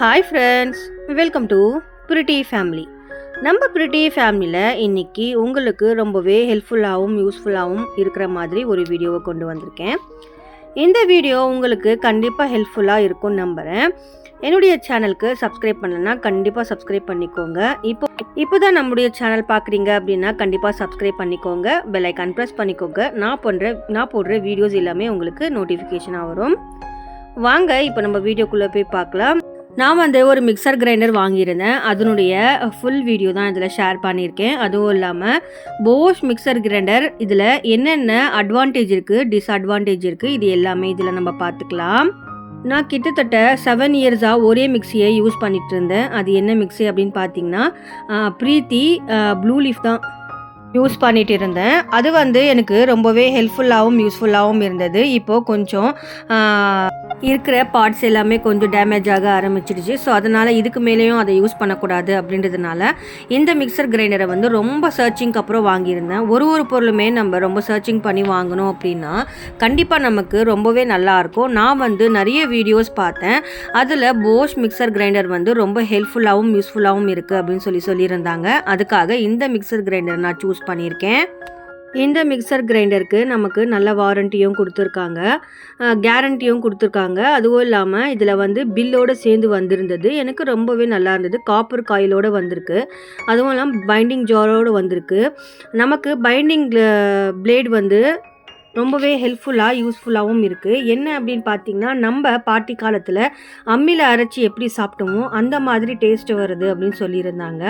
Hi friends welcome to pretty family நம்ம pretty ஃபேமிலியில் இன்னைக்கு உங்களுக்கு ரொம்பவே ஹெல்ப்ஃபுல்லாகவும் யூஸ்ஃபுல்லாகவும் இருக்கிற மாதிரி ஒரு வீடியோவை கொண்டு வந்திருக்கேன். இந்த வீடியோ உங்களுக்கு கண்டிப்பாக ஹெல்ப்ஃபுல்லாக இருக்கும்னு நம்புகிறேன் என்னுடைய சேனலுக்கு சப்ஸ்கிரைப் பண்ணலன்னா கண்டிப்பாக சப்ஸ்கிரைப் பண்ணிக்கோங்க. இப்போ இப்போ தான் நம்முடைய சேனல் பார்க்குறீங்க அப்படின்னா கண்டிப்பாக சப்ஸ்கிரைப் பண்ணிக்கோங்க. பெல் ப்ரெஸ் பண்ணிக்கோங்க. நான் பண்ணுற நான் போடுற வீடியோஸ் எல்லாமே உங்களுக்கு நோட்டிஃபிகேஷனாக வரும். வாங்க இப்போ நம்ம வீடியோக்குள்ளே போய் பார்க்கலாம். நான் வந்து ஒரு மிக்சர் கிரைண்டர் வாங்கியிருந்தேன். அதனுடைய ஃபுல் வீடியோ தான் இதில் ஷேர் பண்ணியிருக்கேன். அதுவும் இல்லாமல் போஷ் மிக்சர் கிரைண்டர் இதில் என்னென்ன அட்வான்டேஜ் இருக்குது டிஸ்அட்வான்டேஜ் இருக்குது இது எல்லாமே இதில் நம்ம பார்த்துக்கலாம். நான் கிட்டத்தட்ட செவன் இயர்ஸாக ஒரே மிக்சியை யூஸ் பண்ணிட்டு இருந்தேன் அது என்ன மிக்ஸி அப்படின்னு பார்த்தீங்கன்னா ப்ரீத்தி ப்ளூ லீஃப் தான் யூஸ் பண்ணிட்டு இருந்தேன் அது வந்து எனக்கு ரொம்பவே ஹெல்ப்ஃபுல்லாகவும் யூஸ்ஃபுல்லாகவும் இருந்தது. இப்போது கொஞ்சம் இருக்கிற பார்ட்ஸ் எல்லாமே கொஞ்சம் டேமேஜ் ஆக ஆரம்பிச்சிடுச்சு. ஸோ அதனால் இதுக்கு மேலேயும் அதை யூஸ் பண்ணக்கூடாது அப்படின்றதுனால இந்த மிக்சர் கிரைண்டரை வந்து ரொம்ப சர்ச்சிங்க்கு அப்புறம் வாங்கியிருந்தேன். ஒரு ஒரு பொருளுமே நம்ம ரொம்ப சர்ச்சிங் பண்ணி வாங்கணும் அப்படின்னா கண்டிப்பாக நமக்கு ரொம்பவே நல்லாயிருக்கும் நான் வந்து நிறைய வீடியோஸ் பார்த்தேன். அதில் போஷ் மிக்சர் கிரைண்டர் வந்து ரொம்ப ஹெல்ப்ஃபுல்லாகவும் யூஸ்ஃபுல்லாகவும் இருக்குது அப்படின்னு சொல்லி சொல்லியிருந்தாங்க. அதுக்காக இந்த மிக்சர் கிரைண்டர் நான் சூஸ் பண்ணியிருக்கேன். இந்த மிக்சர் கிரைண்டருக்கு நமக்கு நல்ல வாரண்டியும் கொடுத்துருக்காங்க. கேரண்டியும் கொடுத்துருக்காங்க. அதுவும் இல்லாமல் இதில் வந்து பில்லோடு சேர்ந்து வந்திருந்தது. எனக்கு ரொம்பவே நல்லா இருந்தது. காப்பர் காயிலோடு வந்திருக்கு. அதுவும் இல்லாமல் பைண்டிங் ஜாரோடு வந்திருக்கு. நமக்கு பைண்டிங் பிளேட் வந்து ரொம்பவே ஹெல்ப்ஃபுல்லாக யூஸ்ஃபுல்லாகவும் இருக்குது என்ன அப்படின்னு பார்த்தீங்கன்னா நம்ம பாட்டி காலத்தில் அம்மியில் அரைச்சி எப்படி சாப்பிட்டோமோ அந்த மாதிரி டேஸ்ட் வருது அப்படின்னு சொல்லியிருந்தாங்க.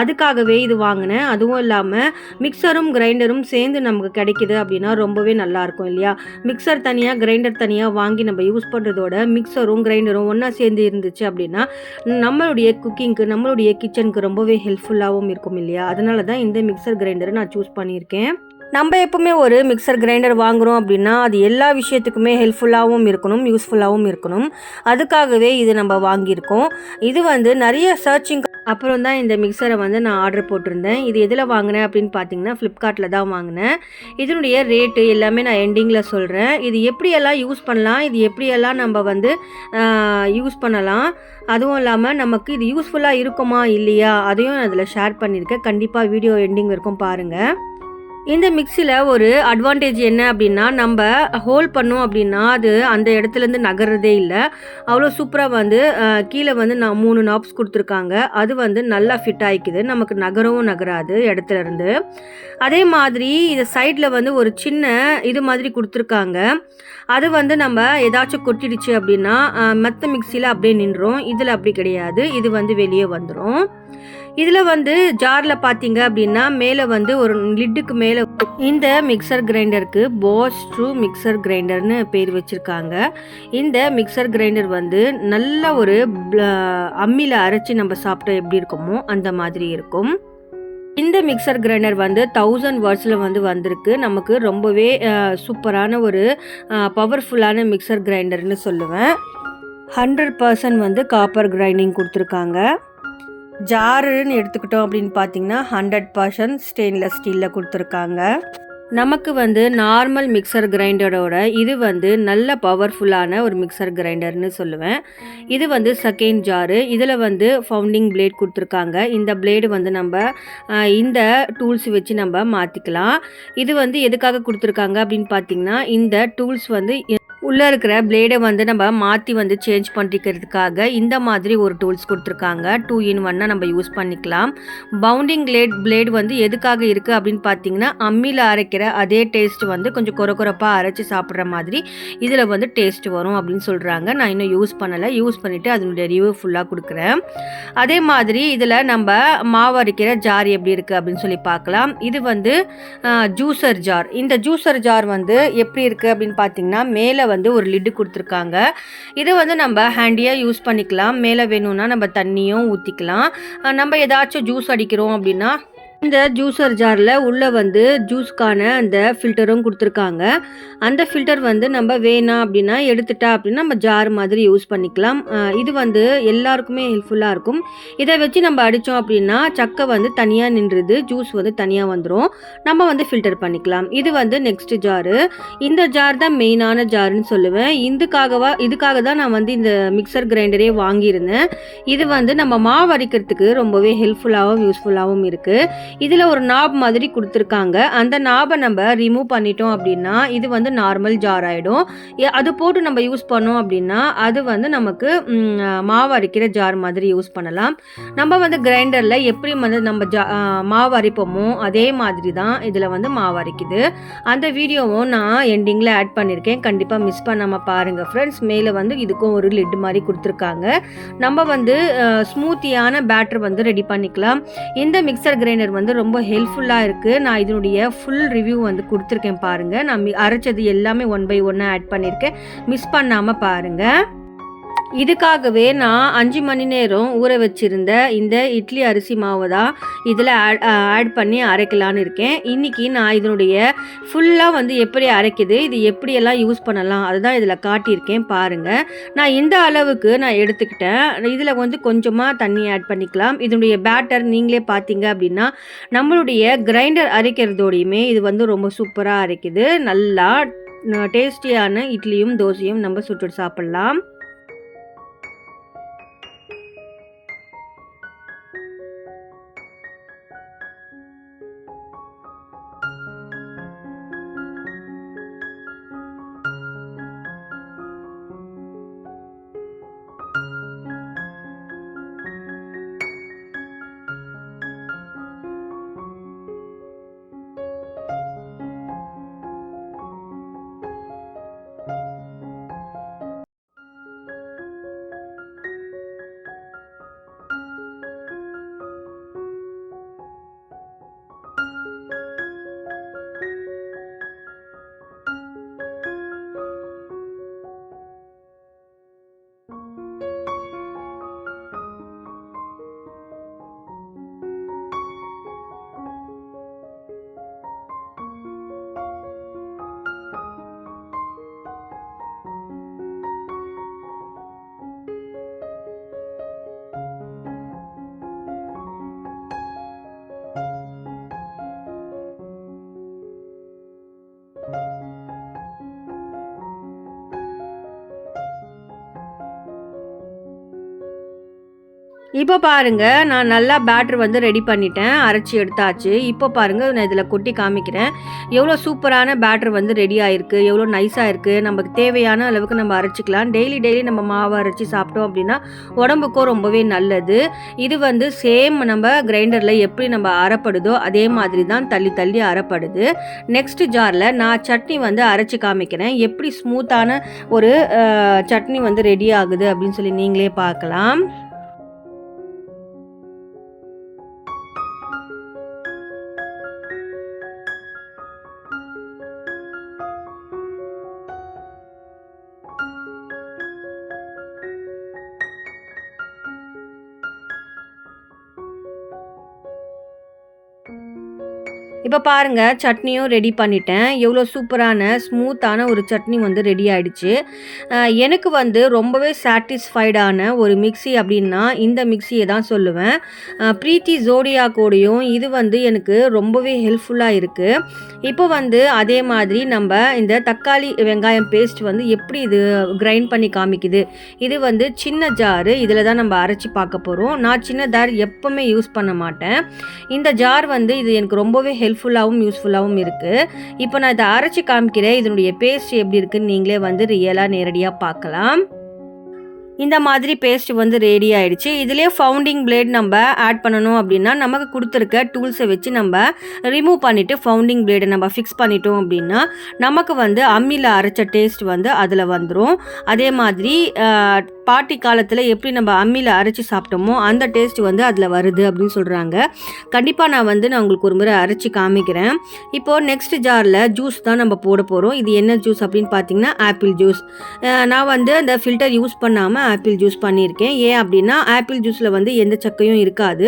அதுக்காகவே இது வாங்கினேன். அதுவும் இல்லாமல் மிக்சரும் கிரைண்டரும் சேர்ந்து நமக்கு கிடைக்குது அப்படின்னா ரொம்பவே நல்லாயிருக்கும் இல்லையா? மிக்சர் தனியாக கிரைண்டர் தனியாக வாங்கி நம்ம யூஸ் பண்ணுறதோட மிக்சரும் கிரைண்டரும் ஒன்றா சேர்ந்து இருந்துச்சு அப்படின்னா நம்மளுடைய குக்கிங்க்கு நம்மளுடைய கிச்சனுக்கு ரொம்பவே ஹெல்ப்ஃபுல்லாகவும் இருக்கும் இல்லையா? அதனால தான் இந்த மிக்சர் கிரைண்டரை நான் சூஸ் பண்ணியிருக்கேன். நம்ம எப்பவுமே ஒரு மிக்சர் கிரைண்டர் வாங்குகிறோம் அப்படின்னா அது எல்லா விஷயத்துக்குமே ஹெல்ப்ஃபுல்லாகவும் இருக்கணும் யூஸ்ஃபுல்லாகவும் இருக்கணும். அதுக்காகவே இது நம்ம வாங்கியிருக்கோம். இது வந்து நிறைய சர்ச்சிங் அப்புறம் தான் இந்த மிக்சரை வந்து நான் ஆர்டர் போட்டிருந்தேன். இது எதில் வாங்கினேன் அப்படின்னு பார்த்தீங்கன்னா ஃப்ளிப்கார்ட்டில் தான் வாங்கினேன். இதனுடைய ரேட்டு எல்லாமே நான் எண்டிங்கில் சொல்கிறேன் இது எப்படியெல்லாம் யூஸ் பண்ணலாம்? இது எப்படியெல்லாம் நம்ம வந்து யூஸ் பண்ணலாம்? அதுவும் இல்லாமல் நமக்கு இது யூஸ்ஃபுல்லாக இருக்குமா? இல்லையா? அதையும் அதில் ஷேர் பண்ணியிருக்கேன். கண்டிப்பாக வீடியோ எண்டிங் வரைக்கும் பாருங்கள் இந்த மிக்சியில் ஒரு அட்வான்டேஜ் என்ன அப்படின்னா நம்ம ஹோல் பண்ணோம் அப்படின்னா அது அந்த இடத்துலேருந்து நகர்றதே இல்லை. அவ்வளோ சூப்பராக வந்து கீழே வந்து நான் மூணு நாப்ஸ் கொடுத்துருக்காங்க. அது வந்து நல்லா ஃபிட் ஆகிக்குது நமக்கு நகரவும் நகராது இடத்துலேருந்து. அதே மாதிரி இது சைடில் வந்து ஒரு சின்ன இது மாதிரி கொடுத்துருக்காங்க. அது வந்து நம்ம ஏதாச்சும் கொட்டிடுச்சு அப்படின்னா மற்ற மிக்சியில் அப்படியே நின்றோம் இதில் அப்படி கிடையாது. இது வந்து வெளியே வந்துடும் இதில் வந்து ஜாரில் பார்த்தீங்க அப்படின்னா மேலே வந்து ஒரு லிட்டுக்கு மேலே இந்த மிக்சர் கிரைண்டருக்கு போஸ் ட்ரூ மிக்சர் கிரைண்டர்னு பேர் வச்சுருக்காங்க. இந்த மிக்சர் கிரைண்டர் வந்து நல்ல ஒரு அம்மியில் அரைச்சி நம்ம சாப்பிட்டா எப்படி இருக்குமோ அந்த மாதிரி இருக்கும். இந்த மிக்சர் கிரைண்டர் வந்து தௌசண்ட் வேர்ட்ஸில் வந்து வந்திருக்கு. நமக்கு ரொம்பவே சூப்பரான ஒரு பவர்ஃபுல்லான மிக்சர் கிரைண்டர்னு சொல்லுவேன். ஹண்ட்ரட் பர்சன்ட் வந்து காப்பர் கிரைண்டிங் கொடுத்துருக்காங்க. ஜாருன்னு எடுத்துக்கிட்டோம் அப்படின்னு பார்த்தீங்கன்னா ஹண்ட்ரட் பர்சன்ட் ஸ்டெயின்லெஸ் ஸ்டீலில் கொடுத்துருக்காங்க. நமக்கு வந்து நார்மல் மிக்சர் கிரைண்டரோட இது வந்து நல்ல பவர்ஃபுல்லான ஒரு மிக்சர் கிரைண்டர்னு சொல்லுவேன். இது வந்து செகண்ட் ஜாரு. இதில் வந்து ஃபவுண்டிங் பிளேட் கொடுத்துருக்காங்க. இந்த பிளேடு வந்து நம்ம இந்த டூல்ஸ் வச்சு நம்ம மாற்றிக்கலாம் இது வந்து எதுக்காக கொடுத்துருக்காங்க அப்படின்னு பார்த்தீங்கன்னா இந்த டூல்ஸ் வந்து உள்ளே இருக்கிற பிளேடை வந்து நம்ம மாற்றி வந்து சேஞ்ச் பண்ணிக்கிறதுக்காக இந்த மாதிரி ஒரு டூல்ஸ் கொடுத்துருக்காங்க. டூ இன் ஒன்னாக நம்ம யூஸ் பண்ணிக்கலாம். பவுண்டிங் பிளேட் பிளேட் வந்து எதுக்காக இருக்குது அப்படின்னு பார்த்தீங்கன்னா அம்மியில் அரைக்கிற அதே டேஸ்ட் வந்து கொஞ்சம் கொர கொரப்பாக அரைச்சி சாப்பிட்ற மாதிரி இதில் வந்து டேஸ்ட் வரும் அப்படின்னு சொல்கிறாங்க நான் இன்னும் யூஸ் பண்ணலை. யூஸ் பண்ணிவிட்டு அதனுடைய ரிவ்யூ ஃபுல்லாக கொடுக்குறேன். அதே மாதிரி இதில் நம்ம மாவு அரைக்கிற ஜார் எப்படி இருக்குது அப்படின்னு சொல்லி பார்க்கலாம் இது வந்து ஜூசர் ஜார் இந்த ஜூசர் ஜார் வந்து எப்படி இருக்குது அப்படின்னு பார்த்தீங்கன்னா மேலே வந்து ஒரு லிட்டு கொடுத்துருக்காங்க. இதை வந்து நம்ம ஹேண்டியாக யூஸ் பண்ணிக்கலாம். மேலே வேணும்னா நம்ம தண்ணியும் ஊற்றிக்கலாம் நம்ம ஏதாச்சும் ஜூஸ் அடிக்கிறோம் அப்படின்னா இந்த ஜூஸர் ஜாரில் உள்ளே வந்து ஜூஸ்க்கான அந்த ஃபில்டரும் கொடுத்துருக்காங்க. அந்த ஃபில்டர் வந்து நம்ம வேணாம் அப்படின்னா எடுத்துட்டா அப்படின்னா நம்ம ஜார் மாதிரி யூஸ் பண்ணிக்கலாம். இது வந்து எல்லாருக்குமே ஹெல்ப்ஃபுல்லாக இருக்கும். இதை வச்சு நம்ம அடித்தோம் அப்படின்னா சக்கை வந்து தனியாக நின்றுது ஜூஸ் வந்து தனியாக வந்துடும் நம்ம வந்து ஃபில்டர் பண்ணிக்கலாம். இது வந்து நெக்ஸ்ட் ஜாரு இந்த ஜார் தான் மெயினான ஜாருன்னு சொல்லுவேன். இதுக்காகவா இதுக்காக தான் நான் வந்து இந்த மிக்சர் கிரைண்டரே வாங்கியிருந்தேன். இது வந்து நம்ம மாவு அரைக்கிறதுக்கு ரொம்பவே ஹெல்ப்ஃபுல்லாகவும் யூஸ்ஃபுல்லாகவும் இருக்குது இதில் ஒரு நாப் மாதிரி கொடுத்துருக்காங்க. அந்த நாபை நம்ம ரிமூவ் பண்ணிட்டோம் அப்படின்னா இது வந்து நார்மல் ஜார் ஆகிடும் அது போட்டு நம்ம யூஸ் பண்ணோம் அப்படின்னா அது வந்து நமக்கு மாவு அரைக்கிற ஜார் மாதிரி யூஸ் பண்ணலாம். நம்ம வந்து கிரைண்டரில் எப்படி வந்து நம்ம ஜா மாவு அரைப்போமோ அதே மாதிரி தான் இதில் வந்து மாவு அரைக்குது. அந்த வீடியோவும் நான் எண்டிங்கில் ஆட் பண்ணியிருக்கேன் கண்டிப்பாக மிஸ் பண்ணாமல் பாருங்கள் ஃப்ரெண்ட்ஸ் மேலே வந்து இதுக்கும் ஒரு லிட் மாதிரி கொடுத்துருக்காங்க. நம்ம வந்து ஸ்மூத்தியான பேட்டர் வந்து ரெடி பண்ணிக்கலாம். இந்த மிக்சர் கிரைண்டர் வந்து ரொம்ப ஹெல்ப்ஃபுல்லாக இருக்குது நான் இதனுடைய ஃபுல் ரிவ்யூ வந்து கொடுத்துருக்கேன் பாருங்கள் நான் மி- அரைச்சது எல்லாமே ஒன் பை ஒன்னாக ஆட் பண்ணியிருக்கேன் மிஸ் பண்ணாமல் பாருங்கள் இதுக்காகவே நான் அஞ்சு மணி நேரம் ஊற வச்சிருந்த இந்த இட்லி அரிசி மாவை தான் இதில் ஆட் பண்ணி அரைக்கலான்னு இருக்கேன். இன்றைக்கி நான் இதனுடைய ஃபுல்லாக வந்து எப்படி அரைக்குது இது எப்படியெல்லாம் யூஸ் பண்ணலாம் அதுதான் இதில் காட்டியிருக்கேன் பாருங்கள் நான் இந்த அளவுக்கு நான் எடுத்துக்கிட்டேன். இதில் வந்து கொஞ்சமாக தண்ணி ஆட் பண்ணிக்கலாம். இதனுடைய பேட்டர் நீங்களே பார்த்தீங்க அப்படின்னா நம்மளுடைய கிரைண்டர் அரைக்கிறதோடையுமே இது வந்து ரொம்ப சூப்பராக அரைக்குது. நல்லா டேஸ்டியான இட்லியும் தோசையும் நம்ம சுட்டு சாப்பிட்லாம். இப்போ பாருங்க நான் நல்லா பேட்டர் வந்து ரெடி பண்ணிட்டேன். அரைச்சி எடுத்தாச்சு. இப்போ பாருங்க நான் இதில் கொட்டி காமிக்கிறேன். எவ்வளோ சூப்பரான பேட்டர் வந்து ரெடி ஆயிருக்கு. எவ்வளோ நைஸாக இருக்குது நமக்கு தேவையான அளவுக்கு நம்ம அரைச்சிக்கலாம். டெய்லி டெய்லி நம்ம மாவு அரைச்சி சாப்பிட்டோம் அப்படின்னா உடம்புக்கும் ரொம்பவே நல்லது. இது வந்து சேம் நம்ம கிரைண்டரில் எப்படி நம்ம அரைப்படுதோ அதே மாதிரி தான் தள்ளி தள்ளி அரைப்படுது. நெக்ஸ்ட் ஜாரில் நான் சட்னி வந்து அரைச்சி காமிக்கிறேன். எப்படி ஸ்மூத்தான ஒரு சட்னி வந்து ரெடி ஆகுது அப்படின்னு சொல்லி நீங்களே பார்க்கலாம். இப்போ பாருங்கள் சட்னியும் ரெடி பண்ணிட்டேன். எவ்வளோ சூப்பரான ஸ்மூத்தான ஒரு சட்னி வந்து ரெடி ஆயிடுச்சு. எனக்கு வந்து ரொம்பவே சாட்டிஸ்ஃபைடான ஒரு மிக்ஸி அப்படின்னா இந்த மிக்ஸியை தான் சொல்லுவேன். ப்ரீத்தி ஜோடியா கூடயும் இது வந்து எனக்கு ரொம்பவே ஹெல்ப்ஃபுல்லாக இருக்குது இப்போ வந்து அதே மாதிரி நம்ம இந்த தக்காளி வெங்காயம் பேஸ்ட் வந்து எப்படி இது கிரைண்ட் பண்ணி காமிக்குது? இது வந்து சின்ன ஜாரு இதில் தான் நம்ம அரைச்சி பார்க்க போகிறோம் நான் சின்ன ஜார் எப்போவுமே யூஸ் பண்ண மாட்டேன். இந்த ஜார் வந்து இது எனக்கு ரொம்பவே ஹெல்ப்ஃபுல்லாகவும் யூஸ்ஃபுல்லாகவும் இருக்குது இப்போ நான் இதை அரைச்சி காமிக்கிறேன். இதனுடைய பேஸ்ட் எப்படி இருக்குன்னு நீங்களே வந்து ரியலாக நேரடியாக பார்க்கலாம். இந்த மாதிரி பேஸ்ட் வந்து ரெடி ஆயிடுச்சு. இதுலேயே ஃபவுண்டிங் பிளேட் நம்ம ஆட் பண்ணணும் அப்படின்னா நமக்கு கொடுத்துருக்க டூல்ஸை வச்சு நம்ம ரிமூவ் பண்ணிவிட்டு ஃபவுண்டிங் பிளேடை நம்ம ஃபிக்ஸ் பண்ணிட்டோம் அப்படின்னா நமக்கு வந்து அம்மியில் அரைச்ச டேஸ்ட் வந்து அதில் வந்துடும் அதே மாதிரி பாட்டி காலத்தில் எப்படி நம்ம அம்மியில் அரைச்சி சாப்பிட்டோமோ அந்த டேஸ்ட் வந்து அதில் வருது அப்படின்னு சொல்கிறாங்க கண்டிப்பாக நான் வந்து நான் உங்களுக்கு ஒரு முறை அரைச்சி காமிக்கிறேன். இப்போது நெக்ஸ்ட் ஜாரில் ஜூஸ் தான் நம்ம போட போகிறோம் இது என்ன ஜூஸ் அப்படின்னு பார்த்தீங்கன்னா ஆப்பிள் ஜூஸ் நான் வந்து அந்த ஃபில்டர் யூஸ் பண்ணாமல் ஆப்பிள் ஜூஸ் பண்ணியிருக்கேன். ஏன் அப்படின்னா ஆப்பிள் ஜூஸில் வந்து எந்த சக்கையும் இருக்காது.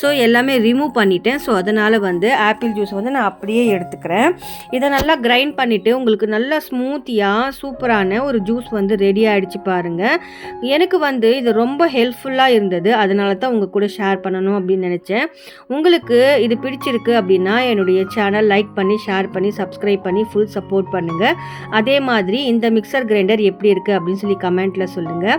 ஸோ எல்லாமே ரிமூவ் பண்ணிட்டேன். ஸோ அதனால் வந்து ஆப்பிள் ஜூஸ் வந்து நான் அப்படியே எடுத்துக்கிறேன். இதை நல்லா கிரைண்ட் பண்ணிவிட்டு உங்களுக்கு நல்லா ஸ்மூத்தியாக சூப்பரான ஒரு ஜூஸ் வந்து ரெடி ஆகிடுச்சு பாருங்கள் எனக்கு வந்து இது ரொம்ப ஹெல்ப்ஃபுல்லாக இருந்தது. அதனால தான் உங்கள் கூட ஷேர் பண்ணணும் அப்படின்னு நினச்சேன். உங்களுக்கு இது பிடிச்சிருக்கு அப்படின்னா என்னுடைய சேனல் லைக் பண்ணி ஷேர் பண்ணி சப்ஸ்கிரைப் பண்ணி ஃபுல் சப்போர்ட் பண்ணுங்கள் அதே மாதிரி இந்த மிக்சர் கிரைண்டர் எப்படி இருக்குது அப்படின்னு சொல்லி கமெண்ட்டில் சொல்லுங்கள்